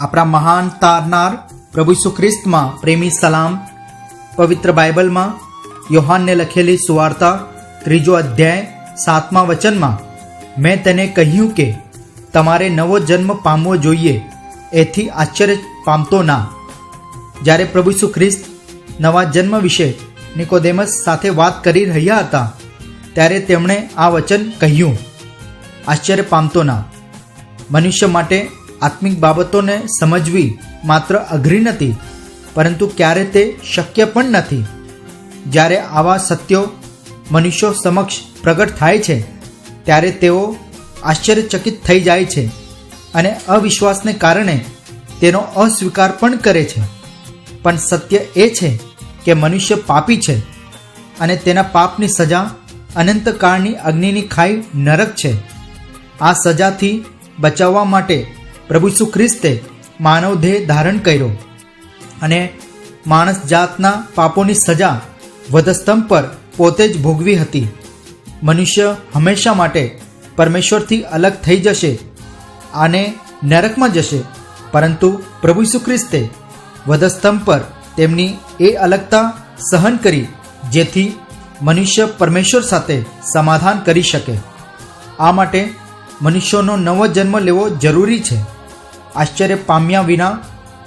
આપણા મહાન તારનાર પ્રભુ ખ્રિસ્તમાં પ્રેમી સલામ, પવિત્ર બાઇબલમાં યોહાનને લખેલી સુવાર્તા, ત્રીજો અધ્યાય, સાતમા વચનમાં, મેં તેને કહ્યું કે, તમારે નવો જન્મ પામવો જોઈએ, એથી આશ્ચર્ય પામતો ના. જ્યારે પ્રભુ ખ્રિસ્ત નવા જન્મ વિશે નિકોદેમસ સાથે વાત કરી રહ્યા હતા, ત્યારે તેમણે આ વચન કહ્યું, આશ્ચર્ય પામતો ના. મનુષ્ય માટે આત્મિક બાબતોને સમજવી માત્ર અઘરી નથી, પરંતુ ક્યારે તે શક્ય પણ નથી. જ્યારે આવા સત્યો મનુષ્યો સમક્ષ પ્રગટ થાય છે, ત્યારે તેઓ આશ્ચર્યચકિત થઈ જાય છે અને અવિશ્વાસને કારણે તેનો અસ્વીકાર પણ કરે છે. પણ સત્ય એ છે કે મનુષ્ય પાપી છે અને તેના પાપની સજા અનંતકાળની અગ્નિની ખાઈ નરક છે. આ સજાથી બચાવવા માટે પ્રભુ ઈસુ ખ્રિસ્તે માનવ દેહ ધારણ કર્યો અને માણસ જાતના પાપોની સજા વધસ્તંભ પર પોતે જ ભોગવી હતી. મનુષ્ય હંમેશા માટે પરમેશ્વરથી અલગ થઈ જશે અને નરકમાં જશે. પરંતુ પ્રભુ ઈસુ ખ્રિસ્તે વધસ્તંભ પર તેમની એ અલગતા સહન કરી, જેથી મનુષ્ય પરમેશ્વર સાથે સમાધાન કરી શકે. આ માટે મનુષ્યનો નવો જન્મ લેવો જરૂરી છે. આશ્ચર્ય પામ્યા વિના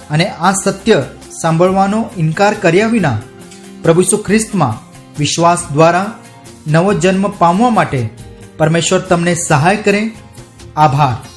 અને આ સત્ય સાંભળવાનો ઇનકાર કર્યા વિના પ્રભુ ખ્રિસ્તમાં વિશ્વાસ દ્વારા નવો જન્મ પામવા માટે પરમેશ્વર તમને સહાય કરે. આભાર.